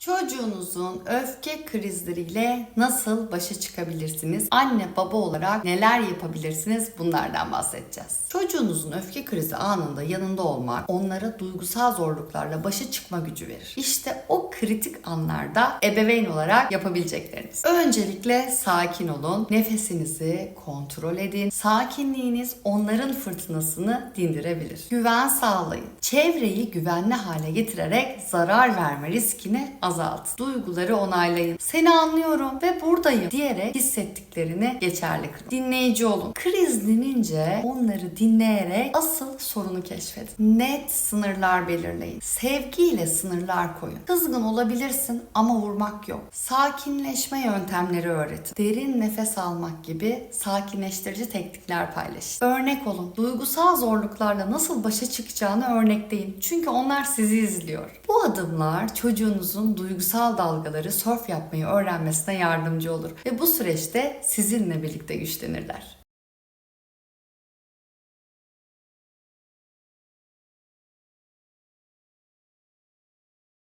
Çocuğunuzun öfke krizleriyle nasıl başa çıkabilirsiniz? Anne baba olarak neler yapabilirsiniz? Bunlardan bahsedeceğiz. Çocuğunuzun öfke krizi anında yanında olmak onlara duygusal zorluklarla başa çıkma gücü verir. İşte o kritik anlarda ebeveyn olarak yapabilecekleriniz. Öncelikle sakin olun. Nefesinizi kontrol edin. Sakinliğiniz onların fırtınasını dindirebilir. Güven sağlayın. Çevreyi güvenli hale getirerek zarar verme riskini azaltın. Duyguları onaylayın. Seni anlıyorum ve buradayım diyerek hissettiklerini geçerli kılın. Dinleyici olun. Krizlenince onları dinleyerek asıl sorunu keşfedin. Net sınırlar belirleyin. Sevgiyle sınırlar koyun. Kızgın olabilirsin ama vurmak yok. Sakinleşme yöntemleri öğretin. Derin nefes almak gibi sakinleştirici teknikler paylaşın. Örnek olun. Duygusal zorluklarla nasıl başa çıkacağını örnekleyin. Çünkü onlar sizi izliyor. Bu adımlar çocuğunuzun duygusal dalgaları surf yapmayı öğrenmesine yardımcı olur ve bu süreçte sizinle birlikte güçlenirler.